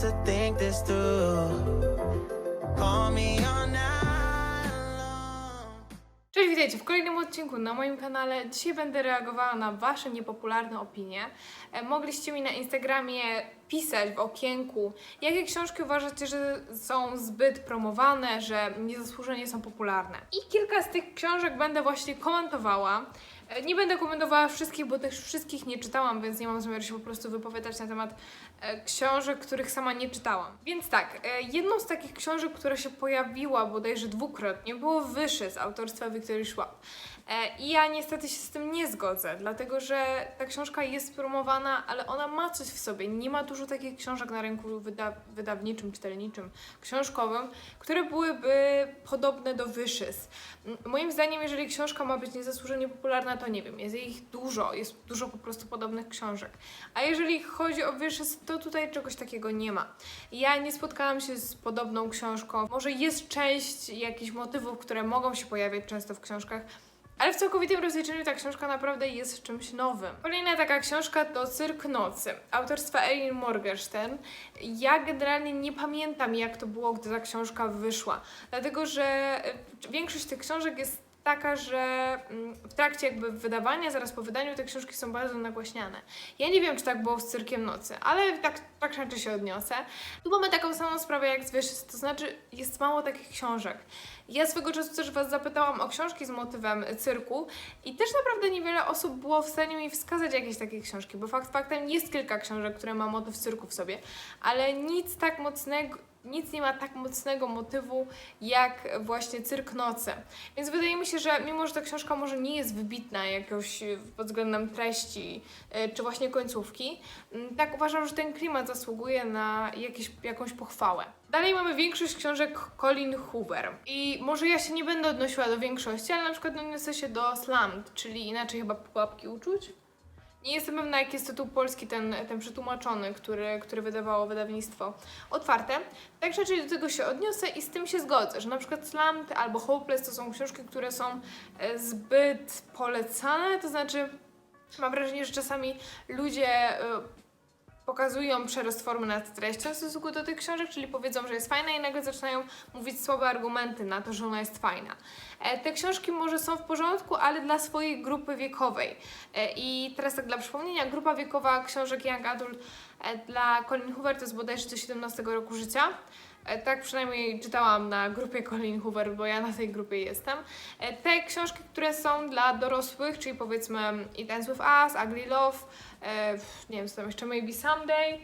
to think this through. Call me long. Cześć, witajcie w kolejnym odcinku na moim kanale. Dzisiaj będę reagowała na Wasze niepopularne opinie. E, Mogliście mi na Instagramie pisać w okienku, jakie książki uważacie, że są zbyt promowane, że niezasłużenie są popularne. I kilka z tych książek będę właśnie komentowała. E, Nie będę komentowała wszystkich, bo też wszystkich nie czytałam, więc nie mam zamiaru się po prostu wypowiadać na temat e, książek, których sama nie czytałam. Więc tak, e, jedną z takich książek, która się pojawiła bodajże dwukrotnie, było Wyszy z autorstwa Victory Schwab. E, I ja niestety się z tym nie zgodzę, dlatego że ta książka jest promowana, ale ona ma coś w sobie. Nie ma dużo takich książek na rynku wyda wydawniczym, czytelniczym, książkowym, które byłyby podobne do Wyszys. Moim zdaniem, jeżeli książka ma być niezasłużenie popularna, to nie wiem, jest ich dużo, jest dużo po prostu podobnych książek. A jeżeli chodzi o Wyszys, to tutaj czegoś takiego nie ma. Ja nie spotkałam się z podobną książką. Może jest część jakichś motywów, które mogą się pojawiać często w książkach, ale w całkowitym rozliczeniu ta książka naprawdę jest czymś nowym. Kolejna taka książka to Cyrk Nocy, autorstwa Erin Morgenstern. Ja generalnie nie pamiętam, jak to było, gdy ta książka wyszła, dlatego że e, większość tych książek jest taka, że mm, w trakcie jakby wydawania, zaraz po wydaniu te książki są bardzo nagłaśniane. Ja nie wiem, czy tak było z Cyrkiem Nocy, ale tak, tak raczej się odniosę. Tu mamy taką samą sprawę jak z Wyszys, to znaczy jest mało takich książek. Ja swego czasu też Was zapytałam o książki z motywem cyrku i też naprawdę niewiele osób było w stanie mi wskazać jakieś takie książki, bo fakt faktem jest kilka książek, które ma motyw cyrku w sobie, ale nic tak mocnego, nic nie ma tak mocnego motywu jak właśnie Cyrk Nocy. Więc wydaje mi się, że mimo, że ta książka może nie jest wybitna jakoś y, pod względem treści y, czy właśnie końcówki, tak uważam, że ten klimat zasługuje na jakieś, jakąś pochwałę. Dalej mamy większość książek Colin Hoover. I może ja się nie będę odnosiła do większości, ale na przykład odniosę się do Slammed, czyli inaczej chyba Pułapki Uczuć. Nie jestem pewna, jaki jest tytuł polski, ten, ten przetłumaczony, który, który wydawało wydawnictwo otwarte. Tak raczej do tego się odniosę i z tym się zgodzę, że na przykład Slammed albo Hopeless to są książki, które są e, zbyt polecane, to znaczy mam wrażenie, że czasami ludzie e, pokazują przerost formy nad treścią w stosunku do tych książek, czyli powiedzą, że jest fajna i nagle zaczynają mówić słabe argumenty na to, że ona jest fajna. E, Te książki może są w porządku, ale dla swojej grupy wiekowej. E, I teraz tak dla przypomnienia, grupa wiekowa książek Young Adult e, dla Colin Hoover to jest bodajże do 17 roku życia. Tak przynajmniej czytałam na grupie Colin Hoover, bo ja na tej grupie jestem. Te książki, które są dla dorosłych, czyli powiedzmy It Ends With Us, Ugly Love, nie wiem co tam jeszcze, Maybe Someday, e,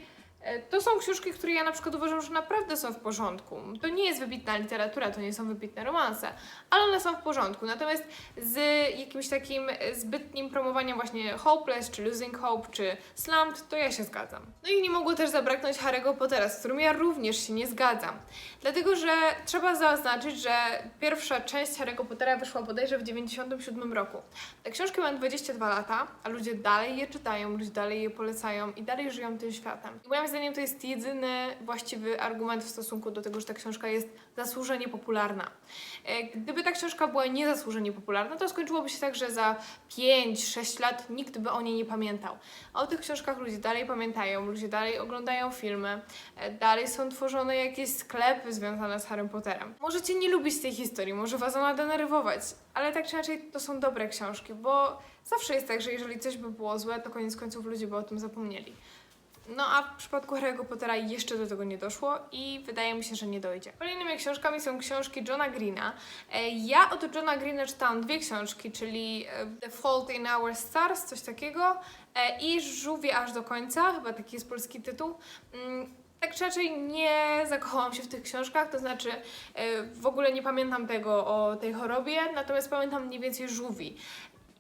to są książki, które ja na przykład uważam, że naprawdę są w porządku. To nie jest wybitna literatura, to nie są wybitne romanse, ale one są w porządku. Natomiast z jakimś takim e, zbytnim promowaniem właśnie Hopeless, czy Losing Hope, czy Slumped, to ja się zgadzam. No i nie mogło też zabraknąć Harry'ego Pottera, z którym ja również się nie zgadzam. Dlatego, że trzeba zaznaczyć, że pierwsza część Harry'ego Pottera wyszła bodajże w 97 roku. Te książki mają 22 lata, a ludzie dalej je czytają, ludzie dalej je polecają i dalej żyją tym światem. I zdaniem to jest jedyny właściwy argument w stosunku do tego, że ta książka jest zasłużenie popularna. E, Gdyby ta książka była niezasłużenie popularna, to skończyłoby się tak, że za 5-6 lat nikt by o niej nie pamiętał. A o tych książkach ludzie dalej pamiętają, ludzie dalej oglądają filmy, e, dalej są tworzone jakieś sklepy związane z Harrym Potterem. Możecie nie lubić tej historii, może was ona denerwować, ale tak czy inaczej to są dobre książki, bo zawsze jest tak, że jeżeli coś by było złe, to koniec końców ludzie by o tym zapomnieli. No a w przypadku Harry'ego Pottera jeszcze do tego nie doszło i wydaje mi się, że nie dojdzie. Kolejnymi książkami są książki Johna Greena. E, Ja od Johna Greena czytałam dwie książki, czyli e, The Fault in Our Stars, coś takiego, e, i Żółwie aż do końca, chyba taki jest polski tytuł. Mm, Tak czy raczej nie zakochałam się w tych książkach, to znaczy w ogóle nie pamiętam tego o tej chorobie, natomiast pamiętam mniej więcej żółwi.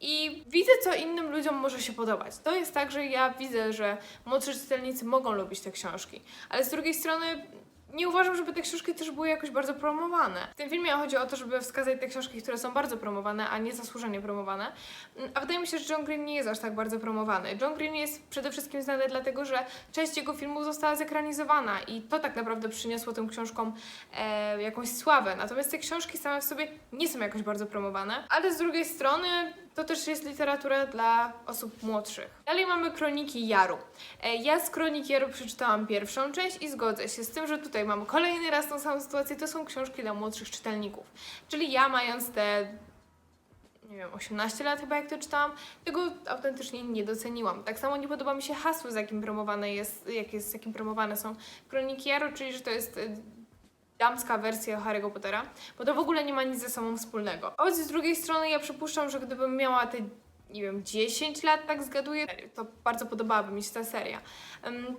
I widzę, co innym ludziom może się podobać. To jest tak, że ja widzę, że młodsi czytelnicy mogą lubić te książki, ale z drugiej strony nie uważam, żeby te książki też były jakoś bardzo promowane. W tym filmie chodzi o to, żeby wskazać te książki, które są bardzo promowane, a nie zasłużenie promowane. A wydaje mi się, że John Green nie jest aż tak bardzo promowany. John Green jest przede wszystkim znany dlatego, że część jego filmów została zekranizowana i to tak naprawdę przyniosło tym książkom e, jakąś sławę. Natomiast te książki same w sobie nie są jakoś bardzo promowane, ale z drugiej strony to też jest literatura dla osób młodszych. Dalej mamy Kroniki Jaru. E, Ja z Kronik Jaru przeczytałam pierwszą część i zgodzę się z tym, że tutaj mamy kolejny raz tą samą sytuację. To są książki dla młodszych czytelników. Czyli ja mając te nie wiem, 18 lat chyba jak to czytałam, tego autentycznie nie doceniłam. Tak samo nie podoba mi się hasło, z jakim promowane jest, jak jest, z jakim promowane są Kroniki Jaru, czyli że to jest y, damska wersja Harry'ego Pottera, bo to w ogóle nie ma nic ze sobą wspólnego. Choć z drugiej strony ja przypuszczam, że gdybym miała te nie wiem, 10 lat, tak zgaduję, to bardzo podobałaby mi się ta seria.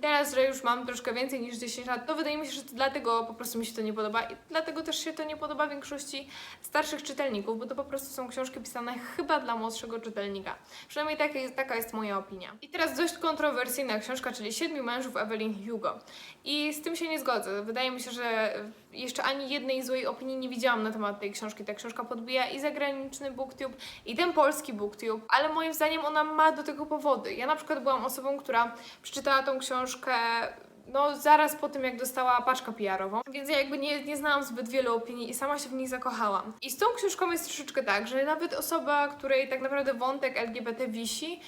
Teraz, że już mam troszkę więcej niż 10 lat, to wydaje mi się, że dlatego po prostu mi się to nie podoba i dlatego też się to nie podoba większości starszych czytelników, bo to po prostu są książki pisane chyba dla młodszego czytelnika. Przynajmniej taka jest, taka jest moja opinia. I teraz dość kontrowersyjna książka, czyli Siedmiu mężów Evelyn Hugo. I z tym się nie zgodzę. Wydaje mi się, że jeszcze ani jednej złej opinii nie widziałam na temat tej książki. Ta książka podbija i zagraniczny booktube, i ten polski booktube, ale moim zdaniem ona ma do tego powody. Ja na przykład byłam osobą, która przeczytała tą książkę no zaraz po tym, jak dostała paczkę PR-ową, więc ja jakby nie, nie znałam zbyt wielu opinii i sama się w nich zakochałam. I z tą książką jest troszeczkę tak, że nawet osoba, której tak naprawdę wątek LGBT wisi,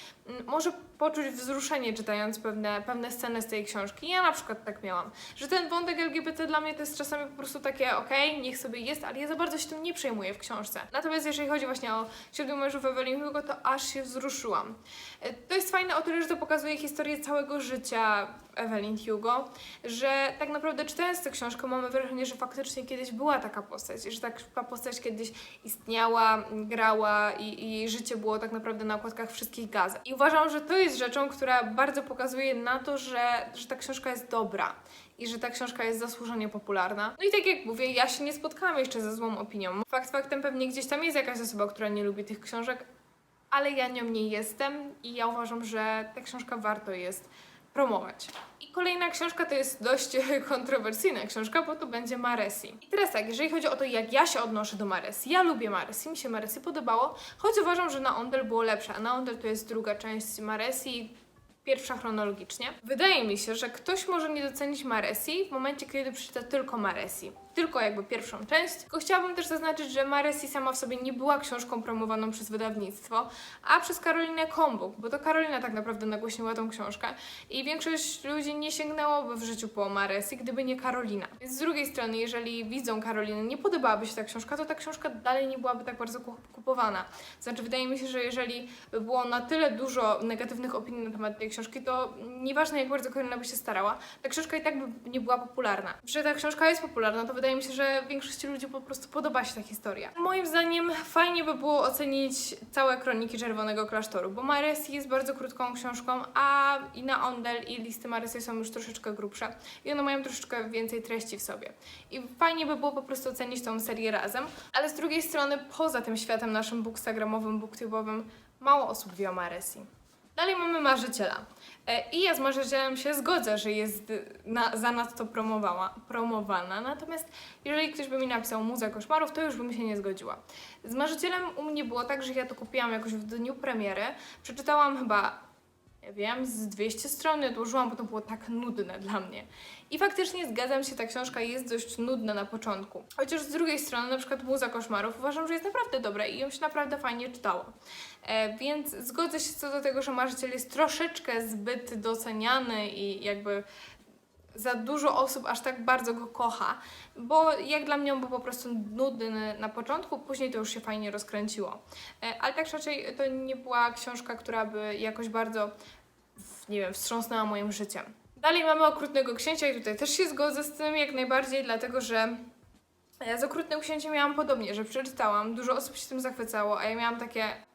może poczuć wzruszenie czytając pewne, pewne sceny z tej książki. Ja na przykład tak miałam, że ten wątek LGBT dla mnie to jest czasami po prostu takie, okej, niech sobie jest, ale ja za bardzo się tym nie przejmuję w książce. Natomiast jeżeli chodzi właśnie o Siedmiu mężów Evelyn Hugo, to aż się wzruszyłam. E, To jest fajne o tyle, że to pokazuje historię całego życia Evelyn Hugo, że tak naprawdę czytając tę książkę mamy wrażenie, że faktycznie kiedyś była taka postać, że taka postać kiedyś istniała, grała i, i życie było tak naprawdę na okładkach wszystkich gazet. I uważam, że to jest rzeczą, która bardzo pokazuje na to, że, że ta książka jest dobra i że ta książka jest zasłużenie popularna. No i tak jak mówię, ja się nie spotkałam jeszcze ze złą opinią. Fakt faktem pewnie gdzieś tam jest jakaś osoba, która nie lubi tych książek, ale ja nią nie jestem i ja uważam, że ta książka warto jest promować. I kolejna książka to jest dość kontrowersyjna książka, bo to będzie Maresi. I teraz tak, jeżeli chodzi o to, jak ja się odnoszę do Maresi, ja lubię Maresi, mi się Maresi podobało, choć uważam, że na Ondel było lepsze, a na Ondel to jest druga część Maresi, pierwsza chronologicznie. Wydaje mi się, że ktoś może nie docenić Maresi w momencie, kiedy przeczyta tylko Maresi. Tylko jakby pierwszą część. Tylko chciałabym też zaznaczyć, że Maresi sama w sobie nie była książką promowaną przez wydawnictwo, a przez Karolinę Kombuk, bo to Karolina tak naprawdę nagłośniła tą książkę i większość ludzi nie sięgnęłoby w życiu po Maresi, gdyby nie Karolina. Więc z drugiej strony, jeżeli widzą Karolinę, nie podobałaby się ta książka, to ta książka dalej nie byłaby tak bardzo ku- kupowana. Znaczy, wydaje mi się, że jeżeli by było na tyle dużo negatywnych opinii na temat tej książki, to nieważne jak bardzo Karolina by się starała, ta książka i tak by nie była popularna. Że ta książka jest popularna, to wydaje mi się, że większości ludzi po prostu podoba się ta historia. Moim zdaniem fajnie by było ocenić całe Kroniki Czerwonego Klasztoru, bo Maresi jest bardzo krótką książką, a i na Ondel i listy Maresi są już troszeczkę grubsze i one mają troszeczkę więcej treści w sobie. I fajnie by było po prostu ocenić tą serię razem, ale z drugiej strony poza tym światem naszym bookstagramowym, booktubowym mało osób wie o Maresi. Dalej mamy Marzyciela. E, I ja z Marzycielem się zgodzę, że jest na, zanadto promowała, promowana. Natomiast jeżeli ktoś by mi napisał Muza Koszmarów, to już bym się nie zgodziła. Z Marzycielem u mnie było tak, że ja to kupiłam jakoś w dniu premiery. Przeczytałam chyba, nie wiem, z 200 stron, odłożyłam, bo to było tak nudne dla mnie. I faktycznie zgadzam się, ta książka jest dość nudna na początku. Chociaż z drugiej strony, na przykład Muza Koszmarów uważam, że jest naprawdę dobra i ją się naprawdę fajnie czytało. E, więc zgodzę się co do tego, że Marzyciel jest troszeczkę zbyt doceniany i jakby za dużo osób aż tak bardzo go kocha, bo jak dla mnie on był po prostu nudny na początku, później to już się fajnie rozkręciło. E, ale tak raczej to nie była książka, która by jakoś bardzo, nie wiem, wstrząsnęła moim życiem. Dalej mamy Okrutnego Księcia i tutaj też się zgodzę z tym jak najbardziej, dlatego że ja z Okrutnym Księciem miałam podobnie, że przeczytałam, dużo osób się tym zachwycało, a ja miałam takie...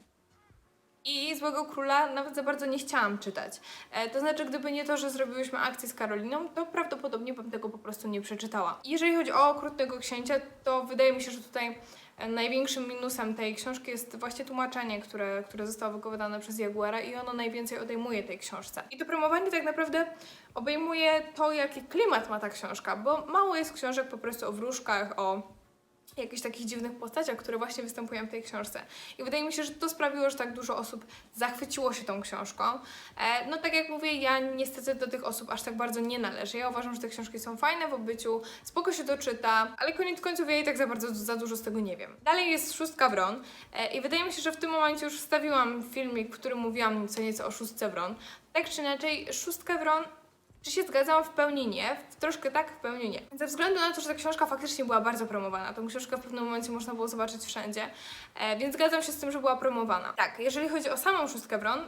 I Złego Króla nawet za bardzo nie chciałam czytać. E, to znaczy, gdyby nie to, że zrobiłyśmy akcję z Karoliną, to prawdopodobnie bym tego po prostu nie przeczytała. Jeżeli chodzi o Okrutnego Księcia, to wydaje mi się, że tutaj e, największym minusem tej książki jest właśnie tłumaczenie, które, które zostało wypowiadane przez Jaguara i ono najwięcej odejmuje tej książce. I to promowanie tak naprawdę obejmuje to, jaki klimat ma ta książka, bo mało jest książek po prostu o wróżkach, o jakichś takich dziwnych postaciach, które właśnie występują w tej książce. I wydaje mi się, że to sprawiło, że tak dużo osób zachwyciło się tą książką. E, no tak jak mówię, ja niestety do tych osób aż tak bardzo nie należę. Ja uważam, że te książki są fajne w obyciu, spoko się to czyta, ale koniec końców ja i tak za bardzo za dużo z tego nie wiem. Dalej jest szóstka Wron e, i wydaje mi się, że w tym momencie już wstawiłam filmik, w którym mówiłam co nieco o szóstce Wron. Tak czy inaczej, szóstkę Wron czy się zgadzam? W pełni nie. Troszkę tak, w pełni nie. Ze względu na to, że ta książka faktycznie była bardzo promowana. Tą książkę w pewnym momencie można było zobaczyć wszędzie, e, więc zgadzam się z tym, że była promowana. Tak, jeżeli chodzi o samą szóstkę Wron,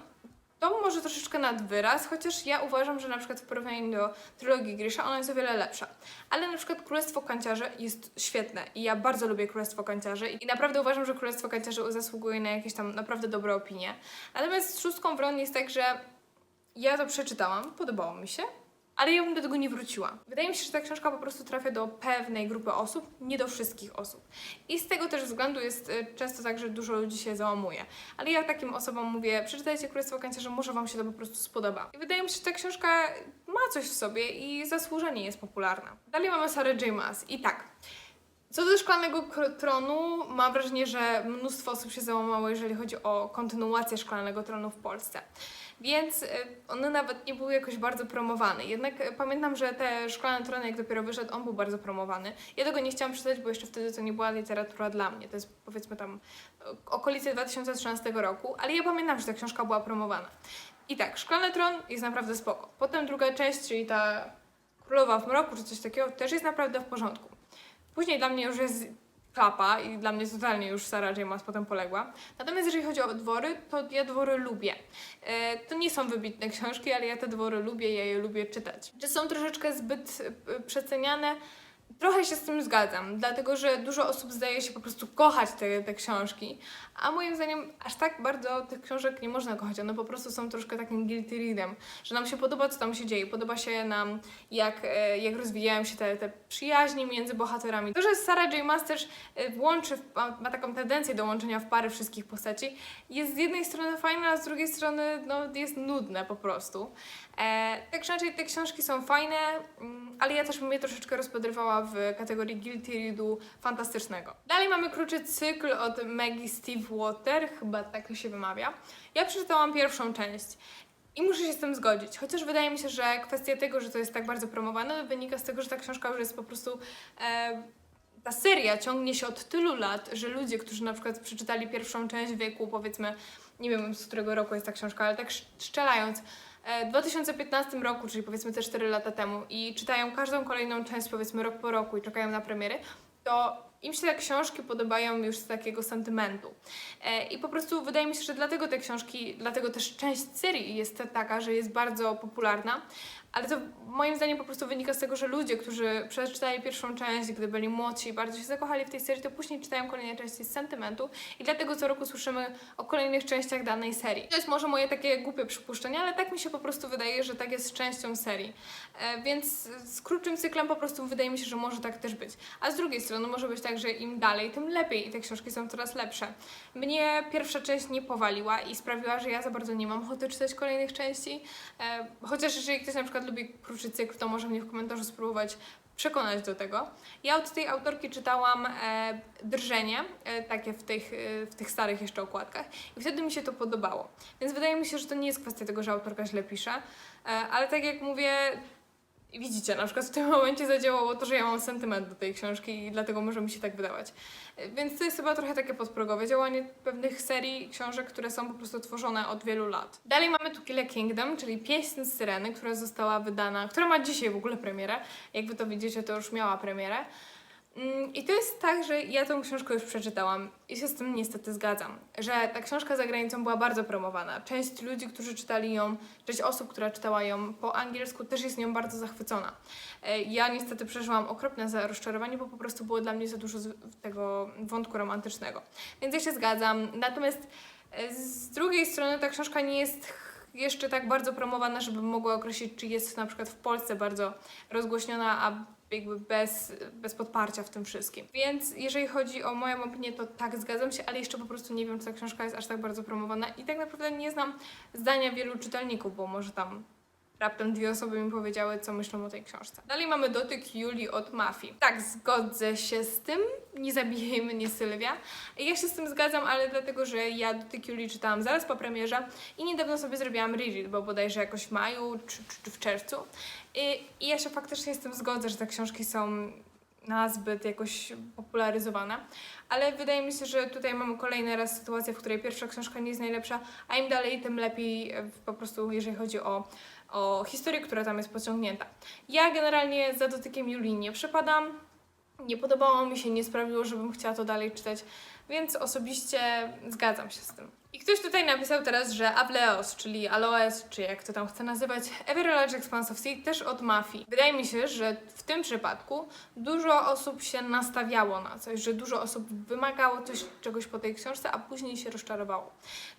to może troszeczkę nad wyraz, chociaż ja uważam, że na przykład w porównaniu do trylogii Grisha ona jest o wiele lepsza. Ale na przykład Królestwo Kanciarzy jest świetne i ja bardzo lubię Królestwo Kanciarzy i naprawdę uważam, że Królestwo Kanciarzy zasługuje na jakieś tam naprawdę dobre opinie. Natomiast z szóstką Wron jest tak, że ja to przeczytałam, podobało mi się, ale ja bym do tego nie wróciła. Wydaje mi się, że ta książka po prostu trafia do pewnej grupy osób, nie do wszystkich osób. I z tego też względu jest y, często tak, że dużo ludzi się załamuje. Ale ja takim osobom mówię, przeczytajcie Królestwo Kanciarzy, może Wam się to po prostu spodoba. I wydaje mi się, że ta książka ma coś w sobie i zasłużenie jest popularna. Dalej mamy Sarah J. Maas. I tak, co do Szklanego Tronu, mam wrażenie, że mnóstwo osób się załamało, jeżeli chodzi o kontynuację Szklanego Tronu w Polsce. Więc y, one nawet nie były jakoś bardzo promowane. Jednak y, pamiętam, że te Szklane Trony, jak dopiero wyszedł, on był bardzo promowany. Ja tego nie chciałam czytać, bo jeszcze wtedy to nie była literatura dla mnie. To jest powiedzmy tam okolice 2013 roku, ale ja pamiętam, że ta książka była promowana. I tak, Szklany Tron jest naprawdę spoko. Potem druga część, czyli ta Królowa w mroku, czy coś takiego, też jest naprawdę w porządku. Później dla mnie już jest klapa i dla mnie totalnie już Sarah J. Maas potem poległa. Natomiast jeżeli chodzi o dwory, to ja dwory lubię. E, to nie są wybitne książki, ale ja te dwory lubię, ja je lubię czytać. Czy są troszeczkę zbyt e, przeceniane? Trochę się z tym zgadzam, dlatego że dużo osób zdaje się po prostu kochać te, te książki, a moim zdaniem aż tak bardzo tych książek nie można kochać. One po prostu są troszkę takim guilty readem, że nam się podoba, co tam się dzieje. Podoba się nam, jak, e, jak rozwijają się te, te przyjaźnie między bohaterami. To, że Sarah J. Maas też e, łączy, ma taką tendencję do łączenia w pary wszystkich postaci, jest z jednej strony fajne, a z drugiej strony no, jest nudne po prostu. E, tak czy inaczej, te książki są fajne, mm, ale ja też bym je troszeczkę rozpodrywała w kategorii guilty readu fantastycznego. Dalej mamy krótszy cykl od Maggie Steve Water, chyba tak się wymawia. Ja przeczytałam pierwszą część. I muszę się z tym zgodzić, chociaż wydaje mi się, że kwestia tego, że to jest tak bardzo promowane, wynika z tego, że ta książka już jest po prostu e, ta seria ciągnie się od tylu lat, że ludzie, którzy na przykład przeczytali pierwszą część wieku, powiedzmy, nie wiem z którego roku jest ta książka, ale tak sz- strzelając, e, w 2015 roku, czyli powiedzmy te 4 lata temu i czytają każdą kolejną część powiedzmy rok po roku i czekają na premiery, to im się te książki podobają już z takiego sentymentu. E, I po prostu wydaje mi się, że dlatego te książki, dlatego też część serii jest taka, że jest bardzo popularna, ale to moim zdaniem po prostu wynika z tego, że ludzie, którzy przeczytali pierwszą część, gdy byli młodsi i bardzo się zakochali w tej serii, to później czytają kolejne części z sentymentu i dlatego co roku słyszymy o kolejnych częściach danej serii. To jest może moje takie głupie przypuszczenie, ale tak mi się po prostu wydaje, że tak jest z częścią serii. E, więc z krótszym cyklem po prostu wydaje mi się, że może tak też być. A z drugiej strony może być tak, że im dalej, tym lepiej i te książki są coraz lepsze. Mnie pierwsza część nie powaliła i sprawiła, że ja za bardzo nie mam ochoty czytać kolejnych części. E, chociaż jeżeli ktoś na przykład lubi krótszy cykl, to może mnie w komentarzu spróbować przekonać do tego. Ja od tej autorki czytałam e, Drżenie, e, takie w tych, e, w tych starych jeszcze okładkach i wtedy mi się to podobało. Więc wydaje mi się, że to nie jest kwestia tego, że autorka źle pisze, e, ale tak jak mówię, widzicie, na przykład w tym momencie zadziałało to, że ja mam sentyment do tej książki i dlatego może mi się tak wydawać. E, Więc to jest chyba trochę takie podprogowe działanie pewnych serii książek, które są po prostu tworzone od wielu lat. Dalej mamy tu Kill Kingdom, czyli pieśń z Syreny, która została wydana, która ma dzisiaj w ogóle premierę. Jak wy to widzicie, to już miała premierę. Mm, I to jest tak, że ja tą książkę już przeczytałam i się z tym niestety zgadzam, że ta książka za granicą była bardzo promowana. Część ludzi, którzy czytali ją, część osób, która czytała ją po angielsku, też jest nią bardzo zachwycona. E, Ja niestety przeżyłam okropne za- rozczarowanie, bo po prostu było dla mnie za dużo tego wątku romantycznego. Więc ja się zgadzam. Natomiast e, z drugiej strony ta książka nie jest jeszcze tak bardzo promowana, żeby mogła określić, czy jest na przykład w Polsce bardzo rozgłośniona, a jakby bez, bez podparcia w tym wszystkim. Więc jeżeli chodzi o moją opinię, to tak, zgadzam się, ale jeszcze po prostu nie wiem, czy ta książka jest aż tak bardzo promowana i tak naprawdę nie znam zdania wielu czytelników, bo może tam raptem dwie osoby mi powiedziały, co myślą o tej książce. Dalej mamy Dotyk Julii od Mafii. Tak, zgodzę się z tym. Nie zabijaj mnie, Sylwia. Ja się z tym zgadzam, ale dlatego, że ja Dotyk Julii czytałam zaraz po premierze i niedawno sobie zrobiłam reread, bo bodajże jakoś w maju czy, czy, czy w czerwcu. I, I ja się faktycznie z tym zgodzę, że te książki są nazbyt jakoś popularyzowane, ale wydaje mi się, że tutaj mamy kolejny raz sytuację, w której pierwsza książka nie jest najlepsza, a im dalej, tym lepiej e, po prostu, jeżeli chodzi o, o historię, która tam jest pociągnięta. Ja generalnie za dotykiem Julii nie przepadam, nie podobało mi się, nie sprawiło, żebym chciała to dalej czytać, więc osobiście zgadzam się z tym. I ktoś tutaj napisał teraz, że Ableos, czyli Aloes, czy jak to tam chce nazywać, Every Large Expanse of Sea też od mafii. Wydaje mi się, że w tym przypadku dużo osób się nastawiało na coś, że dużo osób wymagało coś, czegoś po tej książce, a później się rozczarowało.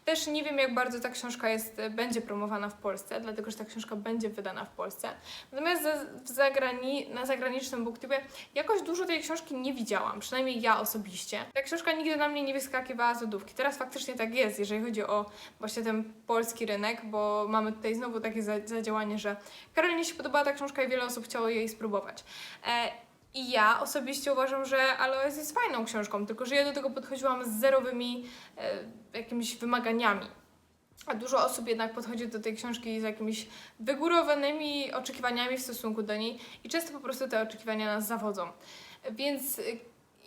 Też nie wiem, jak bardzo ta książka jest, będzie promowana w Polsce, dlatego że ta książka będzie wydana w Polsce. Natomiast zagrani, na zagranicznym booktubie jakoś dużo tej książki nie widziałam, przynajmniej ja osobiście. Ta książka nigdy na mnie nie wyskakiwała z lodówki. Teraz faktycznie tak jest, jeżeli chodzi o właśnie ten polski rynek, bo mamy tutaj znowu takie za- zadziałanie, że Karolinie się podobała ta książka i wiele osób chciało jej spróbować. E, i ja osobiście uważam, że Aloes jest fajną książką, tylko że ja do tego podchodziłam z zerowymi e, jakimiś wymaganiami. A dużo osób jednak podchodzi do tej książki z jakimiś wygórowanymi oczekiwaniami w stosunku do niej i często po prostu te oczekiwania nas zawodzą. Więc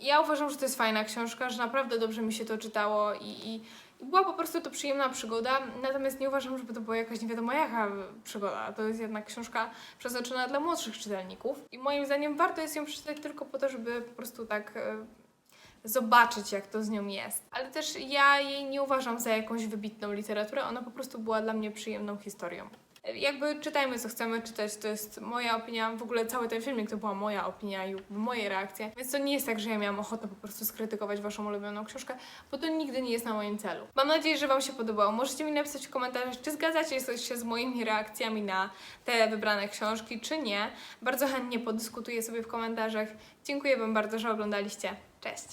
ja uważam, że to jest fajna książka, że naprawdę dobrze mi się to czytało i, i była po prostu to przyjemna przygoda, natomiast nie uważam, żeby to była jakaś nie wiadomo jaka przygoda. To jest jednak książka przeznaczona dla młodszych czytelników i moim zdaniem warto jest ją przeczytać tylko po to, żeby po prostu tak e, zobaczyć, jak to z nią jest. Ale też ja jej nie uważam za jakąś wybitną literaturę, ona po prostu była dla mnie przyjemną historią. Jakby czytajmy co chcemy czytać, to jest moja opinia, w ogóle cały ten filmik to była moja opinia i moje reakcje, więc to nie jest tak, że ja miałam ochotę po prostu skrytykować waszą ulubioną książkę, bo to nigdy nie jest na moim celu. Mam nadzieję, że wam się podobało. Możecie mi napisać w komentarzach, czy zgadzacie się z moimi reakcjami na te wybrane książki, czy nie. Bardzo chętnie podyskutuję sobie w komentarzach. Dziękuję wam bardzo, że oglądaliście. Cześć!